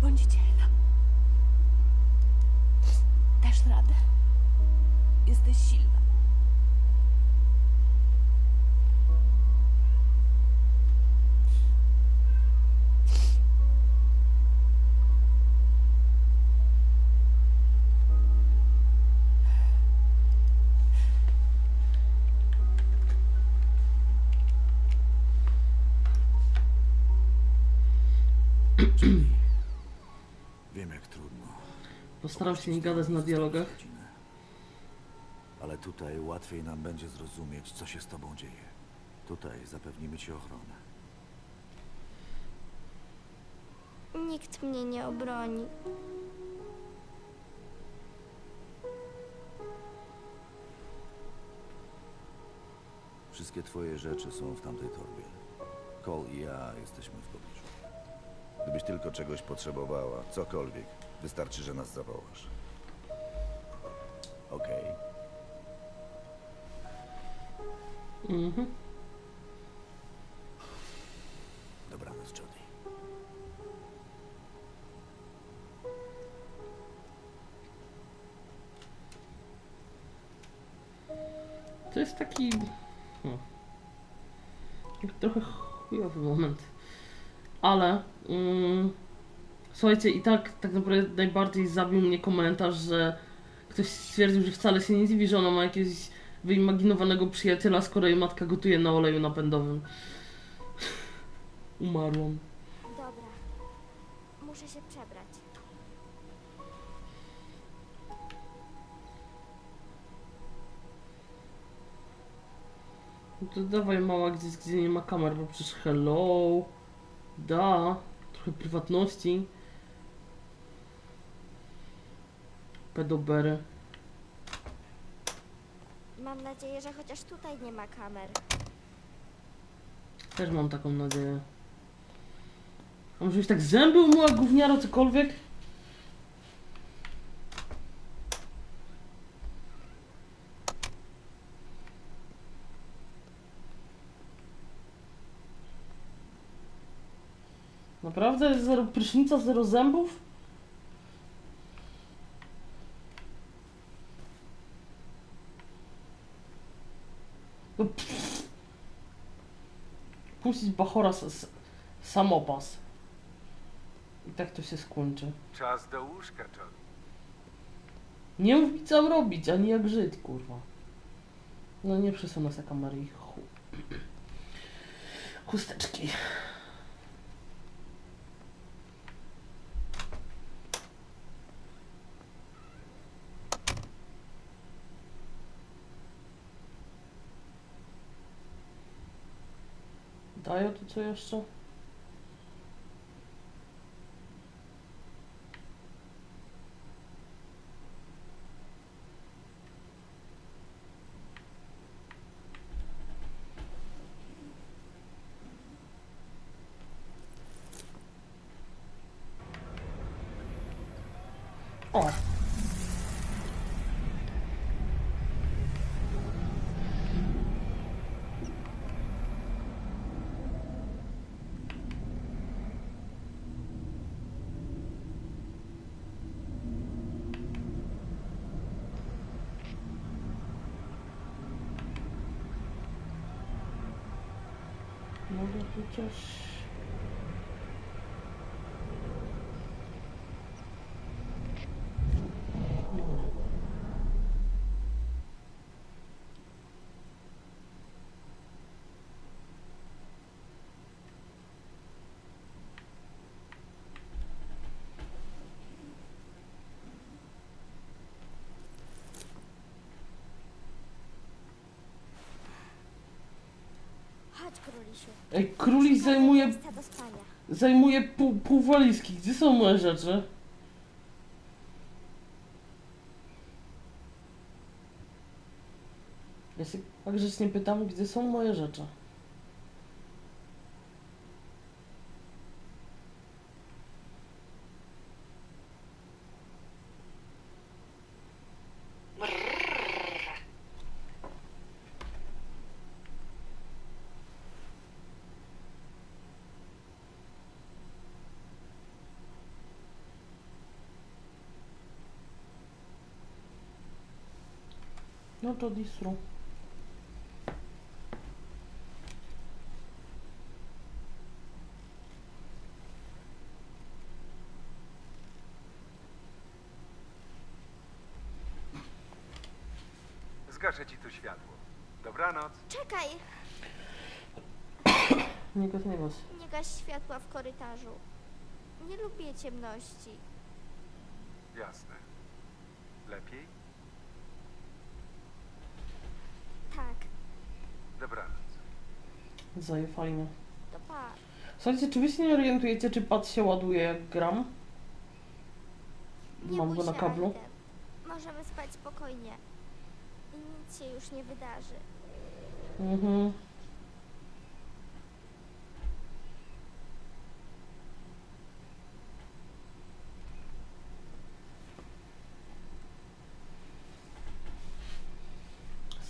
Buongiorno. Dash Rada. Is the Shilva. Postaram się nie gadać na dialogach. Ale tutaj łatwiej nam będzie zrozumieć, co się z tobą dzieje. Tutaj zapewnimy ci ochronę. Nikt mnie nie obroni. Wszystkie twoje rzeczy są w tamtej torbie. Cole i ja jesteśmy w pobliżu. Gdybyś tylko czegoś potrzebowała, cokolwiek, wystarczy, że nas zawołasz. Okej. Mhm. Dobranoc, Jody. To jest taki... hmm, Trochę chujowy moment. Ale... Mm, słuchajcie, i tak tak naprawdę najbardziej zabił mnie komentarz, że ktoś stwierdził, że wcale się nie dziwi, że ona ma jakiegoś wyimaginowanego przyjaciela, skoro jej matka gotuje na oleju napędowym. Umarłam. Dobra. Muszę się przebrać. No to dawaj mała gdzieś, gdzie nie ma kamer, bo przecież hello. Da. Trochę prywatności. Pedobery. Mam nadzieję, że chociaż tutaj nie ma kamer. Też mam taką nadzieję. A może już tak zęby umyła gówniaro cokolwiek? Naprawdę? Zero prysznica, zero zębów? No, pff. Puścić Bachora s- s- samopas. I tak to się skończy. Czas do łóżka, John. Nie mów mi co mam robić, ani jak żyć, kurwa. No nie przesunę za kamery i chu... Chusteczki. Dają tu co jeszcze? O! Może chociaż... Chodź, królisiu. Ej, Szukamy zajmuje, miejsca do spania. zajmuje pół, pół walizki. Gdzie są moje rzeczy? Ja się tak grzecznie pytam, gdzie są moje rzeczy. No to distru. Zgaszę ci tu światło. Dobranoc. Czekaj, Nie gaz, nie gaz. nie gaś światła w korytarzu. Nie lubię ciemności. Jasne. Lepiej? Tak, Dobranoc. Zajefali mnie. to pa. Słuchajcie, czy wy się nie orientujecie, czy pad się ładuje jak gram? Nie Mam bój go na się, kablu. Aiden. Możemy spać spokojnie. I nic się już nie wydarzy. Mhm.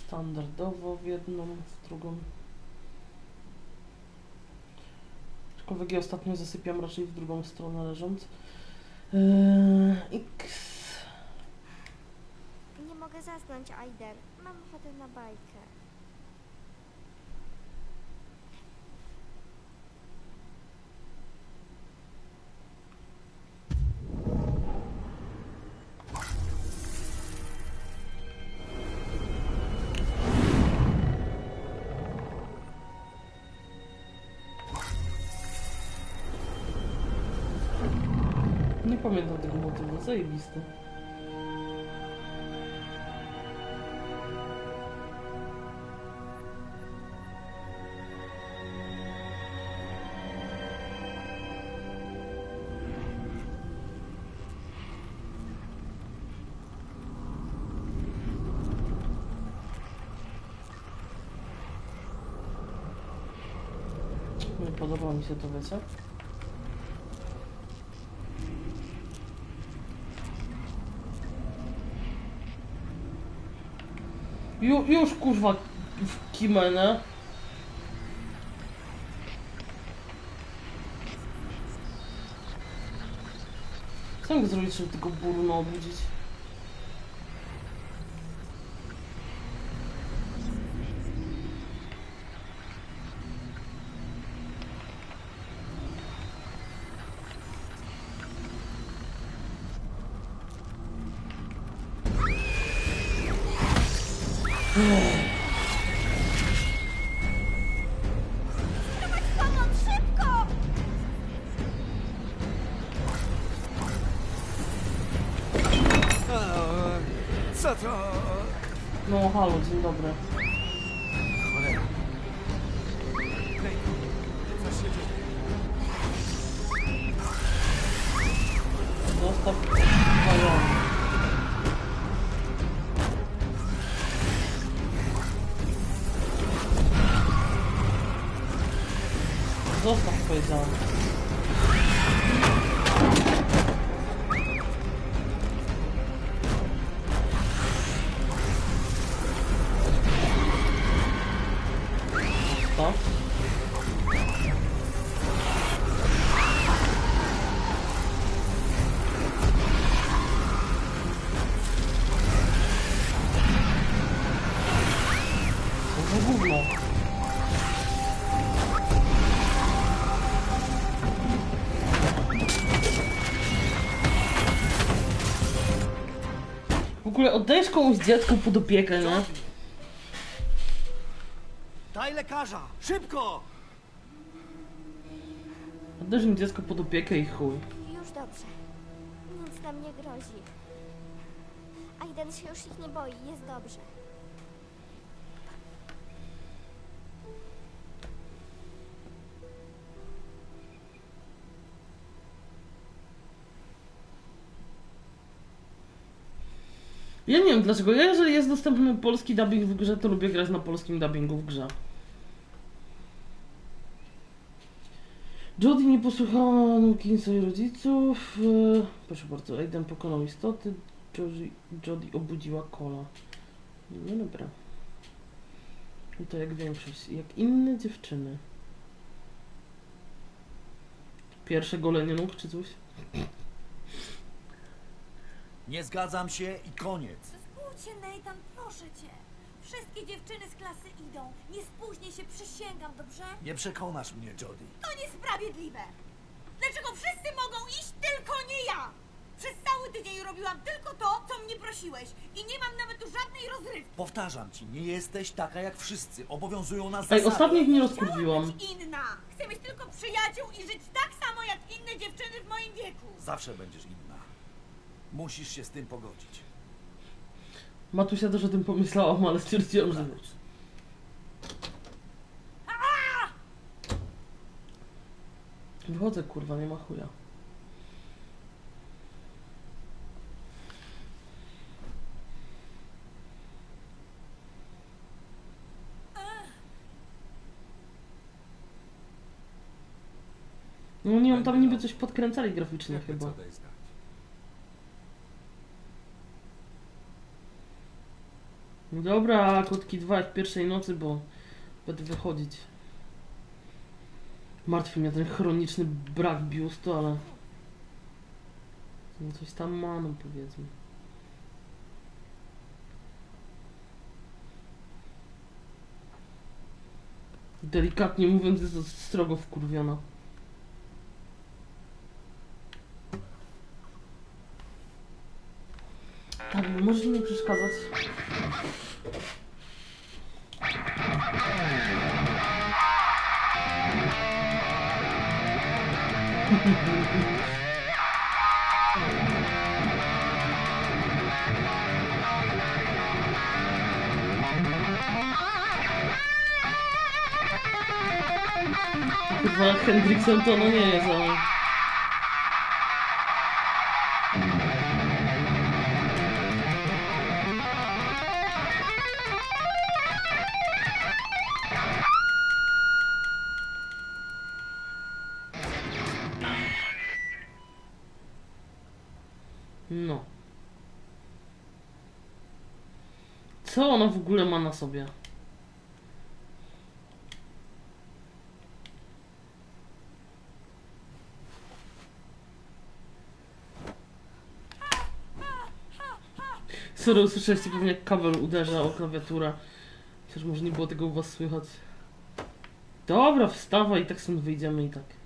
Standardowo w jedną, w drugą. Ostatnio zasypiam raczej w drugą stronę leżąc. Eee, X. Nie mogę zasnąć, Aiden. Mam ochotę na bajkę. Pamiętam tego motywu, zajebisty. Nie podoba mi się to, wiecie? Ju, już kurwa w kimę? Co mogę zrobić, żeby tego buruna obudzić? Co to? No halo, dzień dobry. Oddajesz komuś dziecku pod opiekę, nie? Daj lekarza! Szybko! Oddajesz mi dziecko pod opiekę i chuj. Już dobrze. Nic nam nie grozi. Aiden się już ich nie boi, jest dobrze. Ja nie wiem dlaczego. Ja, jeżeli jest dostępny polski dubbing w grze, to lubię grać na polskim dubbingu w grze. Jodie nie posłuchała nauki swoich rodziców. E, Proszę bardzo, Aiden pokonał istoty. Jodie, obudziła kola. No dobra. I to jak większość, jak inne dziewczyny. Pierwsze golenie nóg czy coś? Nie zgadzam się i koniec. Zbudź cię, Nathan, proszę cię. Wszystkie dziewczyny z klasy idą. Nie spóźnię się, przysięgam, dobrze? Nie przekonasz mnie, Jody. To niesprawiedliwe. Dlaczego wszyscy mogą iść, tylko nie ja? Przez cały tydzień robiłam tylko to, co mnie prosiłeś. I nie mam nawet tu żadnej rozrywki. Powtarzam ci, nie jesteś taka jak wszyscy. Obowiązują nas Ej, zasady. ostatnio ich nie Chciałam rozkurwiłam. być inna. Chcę mieć tylko przyjaciół i żyć tak samo jak inne dziewczyny w moim wieku. Zawsze będziesz inna. Musisz się z tym pogodzić. Matusia też o tym pomyślałam, ale stwierdziłam, że wiesz. Wychodzę, kurwa, nie ma chuja. No nie, on tam niby coś podkręcali graficznie chyba. co daj znać. Dobra, kotki dwa jak pierwszej nocy, bo będę wychodzić. Martwi mnie ten chroniczny brak biustu, ale... No coś tam ma, no powiedzmy. Delikatnie mówiąc jest to strogo wkurwiona. Tak, możesz mi nie przeszkadzać. Hendrickson to no nie jest, ale... No. Co ona w ogóle ma na sobie? Sorry, usłyszeliście pewnie jak kabel uderza o klawiaturę. Chociaż może nie było tego u was słychać. Dobra, wstawaj i tak stąd wyjdziemy i tak.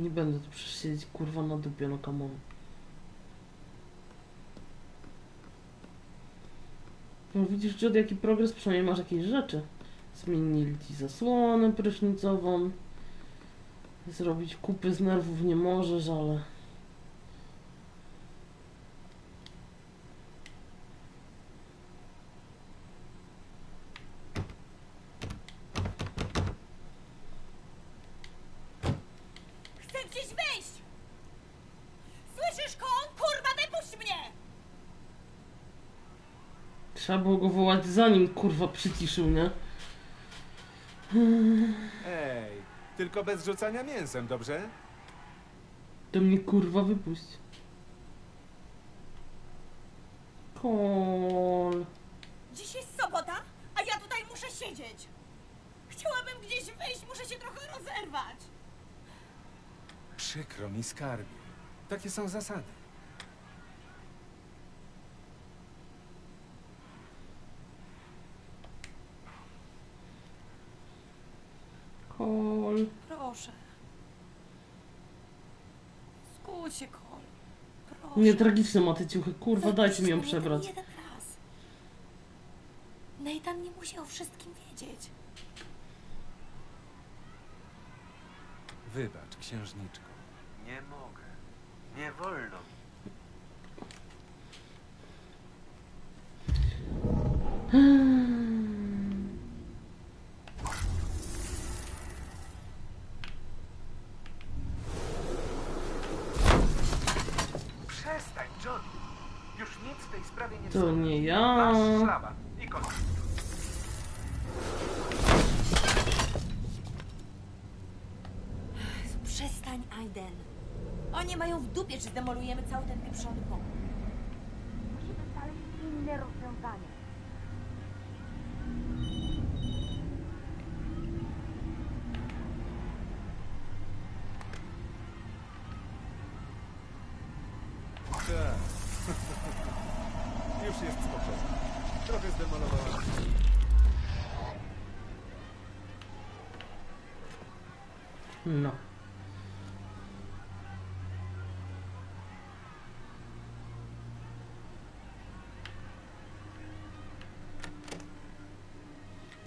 Nie będę tu przecież siedzieć kurwa na dupie, no come on. No widzisz, Jody, jaki progres, przynajmniej masz jakieś rzeczy. Zmienili ci zasłonę prysznicową. Zrobić kupy z nerwów nie możesz, ale... Chcę gdzieś wyjść! Słyszysz, Kon? Kurwa, wypuść mnie! Trzeba było go wołać zanim kurwa przyciszył, nie? Ej, tylko bez rzucania mięsem, dobrze? To mnie kurwa wypuść. Kol. Dziś jest sobota, a ja tutaj muszę siedzieć. Chciałabym gdzieś wyjść, muszę się trochę rozerwać. Przykro mi, skarbie. Takie są zasady. Kol. Proszę. Skudź się, Kol. Proszę. Nie, tragiczne ma te ciuchy. Kurwa, dajcie mi ją przebrać. jeden raz. Nathan nie musi o wszystkim wiedzieć. Wybacz, księżniczko. Nie mogę. Nie wolno mi. Przestań, Johnny. Już nic w tej sprawie nie To nie ja. Przestań, Aiden. Oni mają w dupie, że zdemolujemy cały ten pieprzony pokój. Musimy znaleźć inne rozwiązanie. Tak. Już jest spokojnie. Trochę zdemolowałem. No.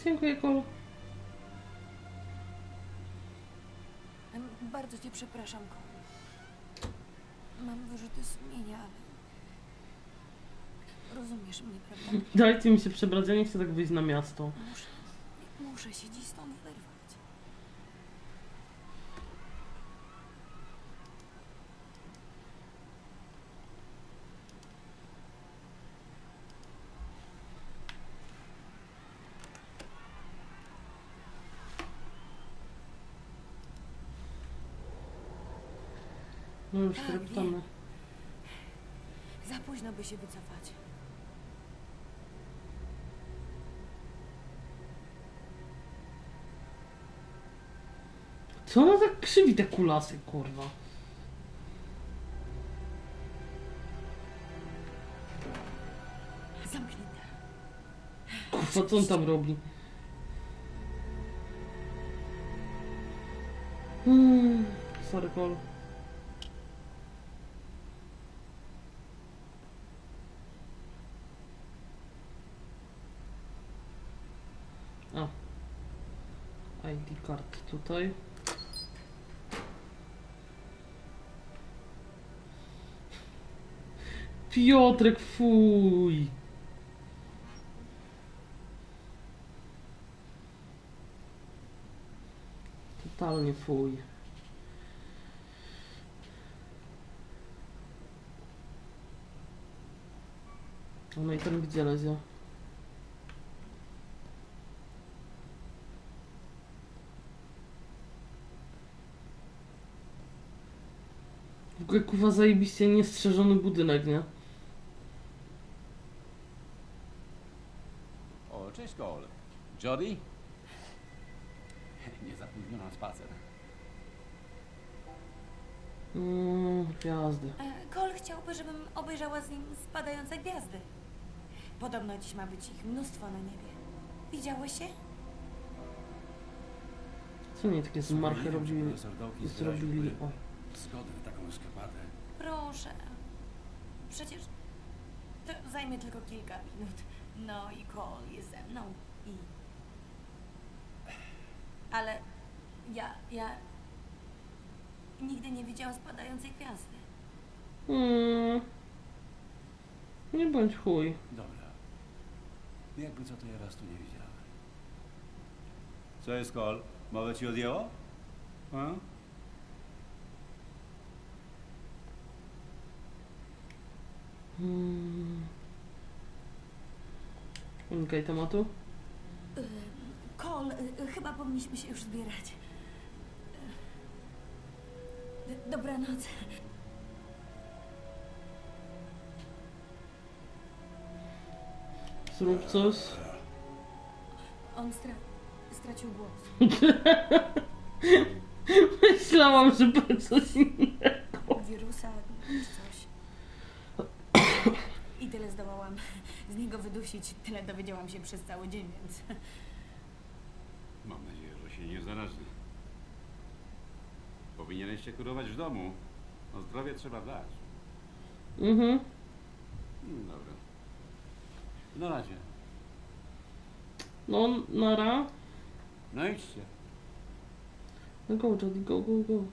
Dziękuję, Kolu. Bardzo cię przepraszam, Cole. Mam wyrzuty sumienia, ale... Rozumiesz mnie, prawda? Dajcie mi się przebrać, ja nie chcę tak wyjść na miasto. Muszę... Muszę się dziś stąd wyrwać. No już Tak. Za późno by się wycofać. Co ona tak krzywi te kulasy, kurwa? Zamknięte. Kurwa, co on tam robi? Hmm, sorry, Kol. A. ID card tutaj. Piotrek, fuj! Totalnie fuj. No i ten gdzie lezie? Kuwa zajebiście niestrzeżony budynek, nie? O, cześć Cole. Jody? Nie zapóźniono na spacer. Mm, gwiazdy. E, Cole chciałby, żebym obejrzała z nim spadające gwiazdy. Podobno dziś ma być ich mnóstwo na niebie. Widziałeś się? Co nie takie że robili? Zrobili. O. zgodę na taką eskapadę. Proszę. Przecież to zajmie tylko kilka minut. No i Cole jest ze mną i... Ale ja, ja nigdy nie widziałam spadającej gwiazdy. Mm. Nie bądź chuj. Dobra. Jakby co, to ja raz tu nie widziałem. Co jest Cole? Mowę ci odjęło? A? Mm. Unikaj tematu. Cole, y, chyba powinniśmy się już zbierać. Y, Dobranoc. Zrób coś. On stra stracił głos. Myślałam, że będzie coś innego. Wirusa czy coś. I zdołałam z niego wydusić. Tyle dowiedziałam się przez cały dzień, więc... Mam nadzieję, że się nie zarazi. Powinieneś się kurować w domu. O zdrowie trzeba dbać. Mhm. Mm, Dobra. Na razie. No, nara. No idźcie. No go, Jody, go, go, go.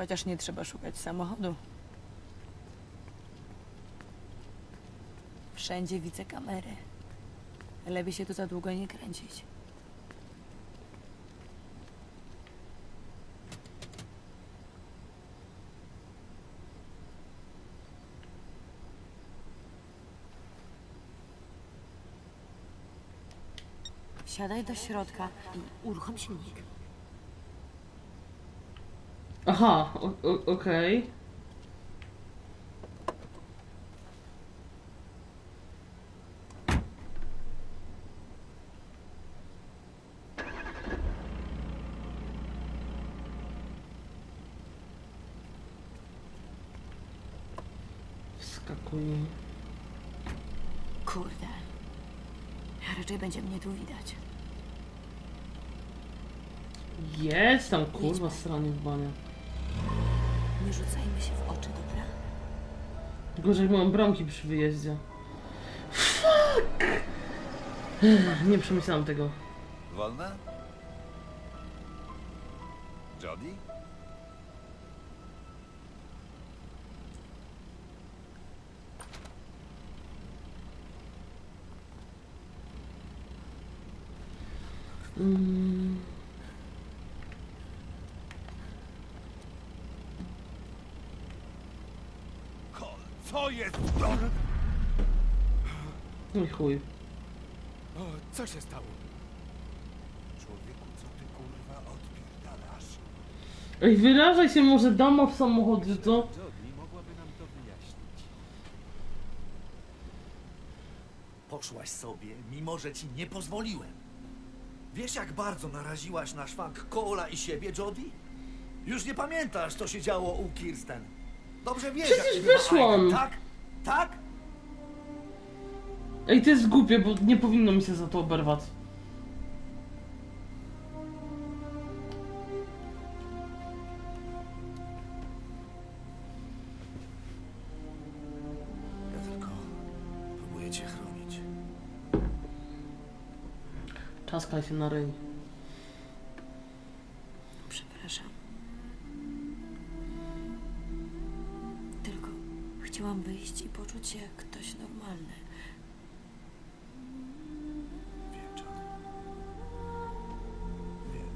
Chociaż nie trzeba szukać samochodu. Wszędzie widzę kamery. Lepiej się tu za długo nie kręcić. Wsiadaj do środka i uruchom silnik. Aha, okej. Okay. Kurde. Raczej będzie mnie tu widać. Jest tam kurwa strony w banie. Nie rzucajmy się w oczy, dobra? Gorzej mam bramki przy wyjeździe. Fuck! Nie przemyślałam tego. Wolne? Jody? Mm, Kol, co jest? no i chuj. O, co się stało? Człowieku, co ty kurwa odpierdalasz? Ej, wyrażaj się może dama w samochodzie, co? Jodie mogłaby nam to wyjaśnić. Poszłaś sobie, mimo że ci nie pozwoliłem. Wiesz, jak bardzo naraziłaś na szwank Cola i siebie, Jody? Już nie pamiętasz, co się działo u Kirsten. Dobrze wiesz, Przecież jak bywa wyszłam. Tak? Tak? Ej, to jest głupie, bo nie powinno mi się za to oberwać. Ja tylko próbuję cię chronić. Czaskaj się na ryj. Się jak ktoś normalny. Wiem. Wiem.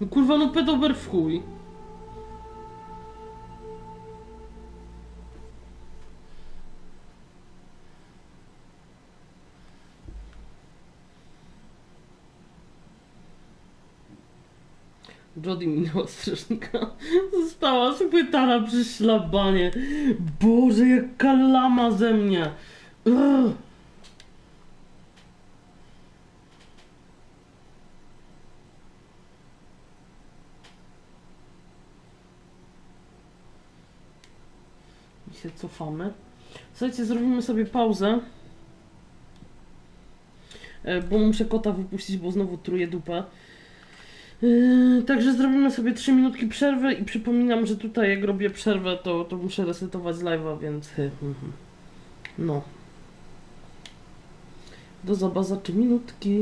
No kurwa, no pedober w chuj. Jody minęła strażnika. Została schwytana przy szlabanie. Boże, jaka lama ze mnie. I się cofamy. Słuchajcie, zrobimy sobie pauzę. E, Bo muszę kota wypuścić, bo znowu truje dupę. Yy, Także zrobimy sobie 3 minutki przerwy i przypominam, że tutaj jak robię przerwę, to, to muszę resetować live'a, więc hy, hy. no. Do zobaczenia za 3 minutki.